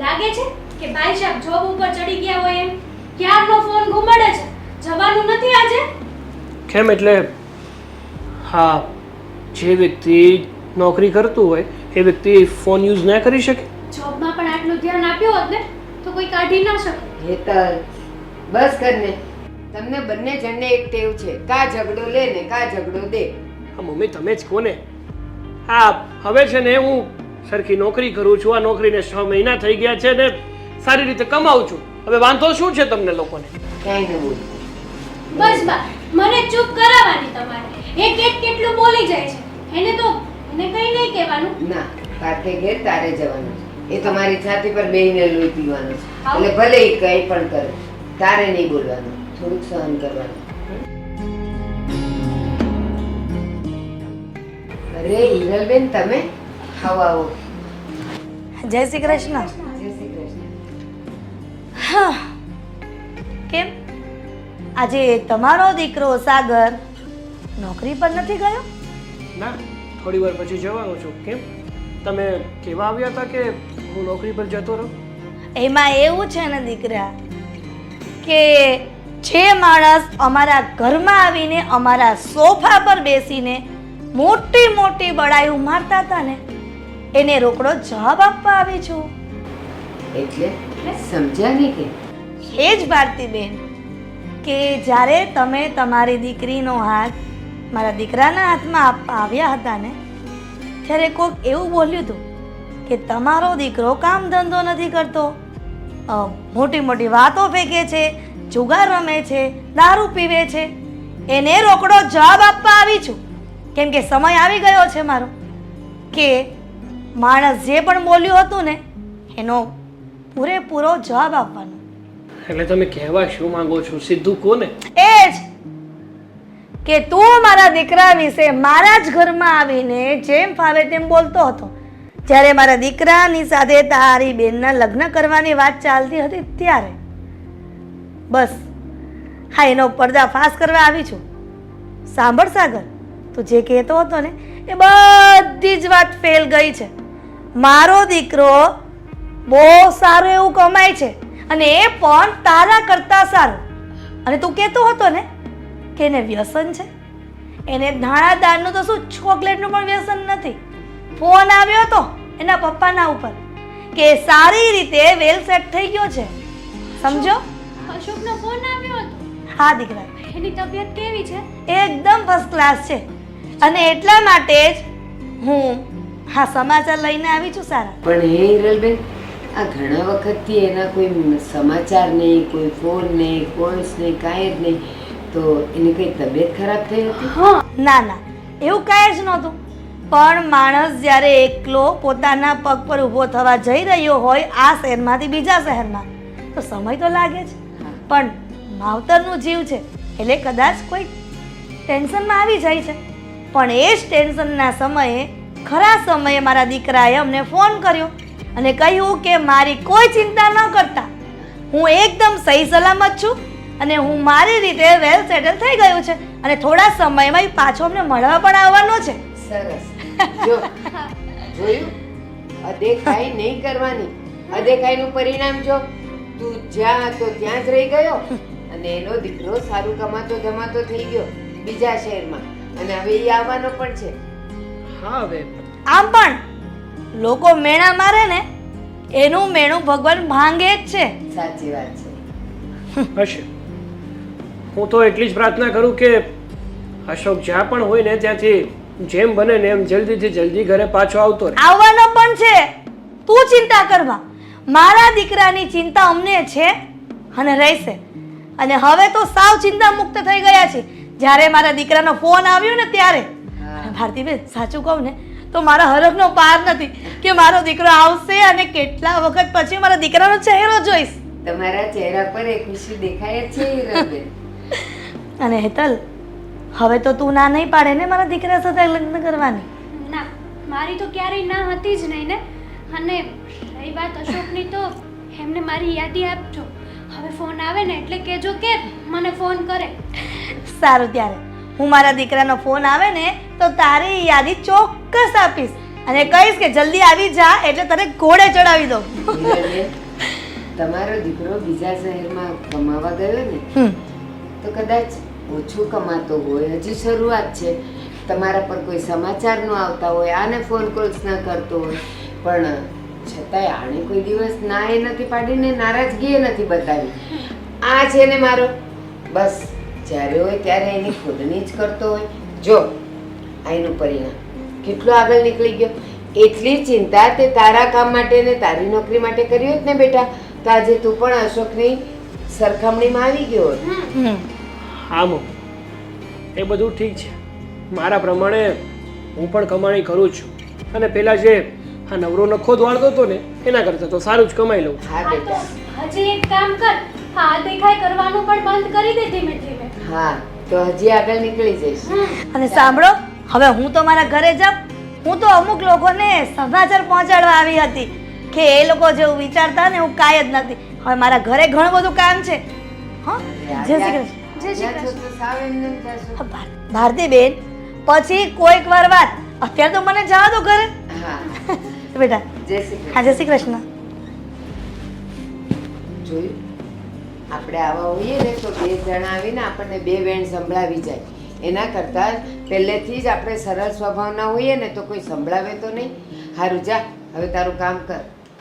લાગે છે કે ભાઈ સાહેબ જોબ ઉપર ચડી ગયા હોય એમ? ક્યારનો ફોન ઘુમાડે છે? જવાનું નથી આજે? કેમ એટલે? હા જે વ્યક્તિ નોકરી કરતું હોય એ વ્યક્તિ ફોન યુઝ ના કરી શકે? જોબમાં પણ આટલું ધ્યાન આપ્યું હોત ને તો કોઈ કાઢી ના શકે. હેતલ બસ કરને તમને બંને જણને એક ટેવ છે. કા ઝઘડો લે ને કા ઝઘડો દે. હા મમ્મી તમે જ કોને? હા હવે છે ને હું સરખી નોકરી કરું છું આ નોકરીને છ મહિના થઈ ગયા છે ને સારી રીતે કમાઉં છું. હવે વાંધો શું છે તમને લોકોને? કાંઈ ન બોલ. બસ બા મને ચૂપ કરાવવાની તમારે. એક એક કેટલું બોલી જાય છે. એને તો એને કઈ નહીં કહેવાનું. ના તારે ઘેર તારે જવાનું છે. એ તમારી છાતી પર બેહીને લોહી પીવાનું છે. એટલે ભલે એ કંઈ પણ કરે તારે નહીં બોલવાનું. થોડુંક સહન કરવાનું. અરે હિરલબેન તમે? આવો આવો જય શ્રી કૃષ્ણ. જય શ્રી કૃષ્ણ. હા. કેમ? આજે તમારો દીકરો સાગર નોકરી પર નથી ગયો? ના થોડી વાર પછી જવાનો છું. કેમ? તમે કેવા આવ્યા હતા કે હું નોકરી પર જતો રહું? એમાં એવું છે ને દીકરા કે જે માણસ અમારા ઘરમાં આવીને અમારા સોફા પર બેસીને મોટી મોટી બડાઈઓ મારતા હતા ને એને રોકડો જવાબ આપવા આવી છું. એટલે સમજ્યા નહીં કે? એ જ ભારતીબેન કે જ્યારે તમે તમારી દીકરીનો હાથ મારા દીકરાના હાથમાં આપવા આવ્યા હતા ને ત્યારે કોઈક એવું બોલ્યું હતું કે તમારો દીકરો કામ ધંધો નથી કરતો. મોટી મોટી વાતો ફેંકે છે જુગાર રમે છે દારૂ પીવે છે. એને રોકડો જવાબ આપવા આવી છું. કેમ કે સમય આવી ગયો છે મારો. કે માણસ જે પણ બોલ્યું હતું ને એનો પૂરેપૂરો જવાબ આપવાનો. એટલે તમે કહેવા શું માંગો છો? સીધું કોને એ જ કે તું મારા દીકરા વિશે મારા જ ઘરમાં આવીને જેમ ફાવે તેમ બોલતો હતો. જ્યારે મારા દીકરાની સાથે તારી બેનના લગ્ન કરવાની વાત ચાલતી હતી ત્યારે. બસ હા એનો પડદા ફાસ કરવા આવી છું. સાંભળ સાગર તું જે કહેતો હતો ને એ બધી જ વાત ફેલ ગઈ છે. મારો દીકરો બહુ સારું એવું કમાય છે અને એ પણ તારા કરતા સારું. અને તું કહેતો હતો ને કે એને વ્યસન છે. એને ધાણા દાળનું તો શું ચોકલેટનું પણ વ્યસન નથી. ફોન આવ્યો હતો એના પપ્પાના ઉપર કે સારી રીતે વેલ સેટ થઈ ગયો છે. સમજો? અશોકનો ફોન આવ્યો હતો. હા દીકરા. એની તબિયત કેવી છે? એકદમ ફર્સ્ટ ક્લાસ છે. અને એટલા માટે જ હું હા સમાચાર લઈને આવી છું સારા. પણ હે હિરલબેન આ ઘણા વખતથી એના કોઈ સમાચાર નહીં કોઈ ફોન નહીં કોલ્સ નહીં કાંઈ જ નહીં તો એની કઈ તબિયત ખરાબ થઈ હતી? હા ના ના એવું કાંઈ જ નહોતું. પણ માણસ જ્યારે એકલો પોતાના પગ પર ઊભો થવા જઈ રહ્યો હોય આ શહેરમાંથી બીજા શહેરમાં તો સમય તો લાગે જ. પણ માવતરનું જીવ છે એટલે કદાચ કોઈ ટેન્શનમાં આવી જાય છે. પણ એ જ ટેન્શનના સમયે ખરા સમયે મારા દીકરાએ અમને ફોન કર્યો અને કહ્યું કે મારી કોઈ ચિંતા ન કરતા. હું એકદમ સહી સલામત છું અને હું મારી રીતે વેલ સેટલ થઈ ગયું છે અને થોડા સમયમાં પાછો અમને મળવા પણ આવવાનો છે. સરસ. જો, જોયું? અદેખાઈ નહીં કરવાની. અદેખાઈનું પરિણામ જો, તું જ્યાં હતો ત્યાં જ રહી ગયો અને એનો દીકરો સારું કમાતો ધમાતો થઈ ગયો બીજા શહેરમાં. અને હવે એ આવવાનો પણ છે. હા હવે. આમ પણ લોકો મેણા મારે ને એનું મેણું ભગવાન ભાંગે જ છે. સાચી વાત છે. હશે. હું તો એટલી જ પ્રાર્થના કરું કે અશોક જ્યાં પણ હોય ને ત્યાંથી જેમ બને ને એમ જલ્દીથી જલ્દી ઘરે પાછો આવતો રહે. આવવાનો પણ છે. તું ચિંતા કરવા. મારા દીકરાની ચિંતા અમને છે અને રહેશે. અને હવે તો સાવ ચિંતા મુક્ત થઈ ગયા છે. જ્યારે મારા દીકરાનો ફોન આવ્યો ને ત્યારે ભારતીબેન સાચું કહું ને તો મારા હરખનો પાર નથી કે મારો દીકરો આવશે અને કેટલા વખત પછી મારા દીકરાનો ચહેરો જોઈશ. તમારા ચહેરા પર એ ખુશી દેખાય છે અને હેતલ હવે તો તું ના નહીં પાડે ને મારા દીકરા સાથે લગ્ન કરવાની? ના મારી તો ક્યારેય ના હતી જ નહીં ને. અને રહી વાત અશોકની તો એમને મારી યાદી આપજો. હવે ફોન આવે ને એટલે કહેજો કે મને ફોન કરે. સારું ત્યારે. હું મારા દીકરાનો ફોન આવે ને તો તારી યાદી ચોક્કસ આપીશ. અને કહીશ કે જલ્દી આવી જા એટલે તને ઘોડે ચડાવી દઉં. તમારો દીકરો બીજા શહેરમાં કમાવા ગયો ને તો કદાચ ઓછું કમાતો હોય. હજી શરૂઆત છે. તમારા પર કોઈ સમાચાર ન આવતા હોય આને ફોન કોલ્સ ન કરતો હોય. પણ છતાંય આણે કોઈ દિવસ ના એ નથી પાડીને નારાજગી એ નથી બતાવી. આ છે ને મારો બસ. જ્યારે હોય ત્યારે એની ખુદની જ કરતો હોય. જો આ એનું પરિણામ. કેટલું આગળ નીકળી ગયો? એટલી ચિંતા તે તારા કામ માટે ને તારી નોકરી માટે કરી હોત ને બેટા. તો આજે તું પણ અશોકની સરખામણીમાં આવી ગયો હોત. હા એ બધું ઠીક છે. મારા પ્રમાણે હું પણ કમાણી કરું છું. અને પેલા જે આ નવરો નખો દ્વાળતો હતો ને એના કરતાં તો સારું જ કમાઈ લઉં હા બેટા. હજી એક કામ કર. હા દેખાય કરવાનું પણ બંધ કરી દે ધીમે ધીમે. હા તો હજી આગળ નીકળી જઈશ. અને સાંભળો હવે હું તો મારા ઘરે જાઉં. હું તો અમુક લોકોને સમાચાર પહોંચાડવા આવી હતી કે એ લોકો જેવું વિચારતા ને એવું કાંઈ જ નથી. હવે મારા ઘરે ઘણું બધું કામ છે. હા? જય શ્રી કૃષ્ણ. જય શ્રી કૃષ્ણ. પછી કોઈક વાર વાત. અત્યારે તો મને જવા દો ઘરે. બેટા. જય શ્રી હા જય શ્રી કૃષ્ણ. જોયું? આપણે આવા હોઈએ ને તો બે જણા આવીને આપણને બે વેણ સંભળાવી જાય. એના કરતાં પહેલેથી જ આપણે સરળ સ્વભાવના હોઈએ ને તો કોઈ સંભળાવે તો નહીં. સારું જા, હવે તારું કામ કર.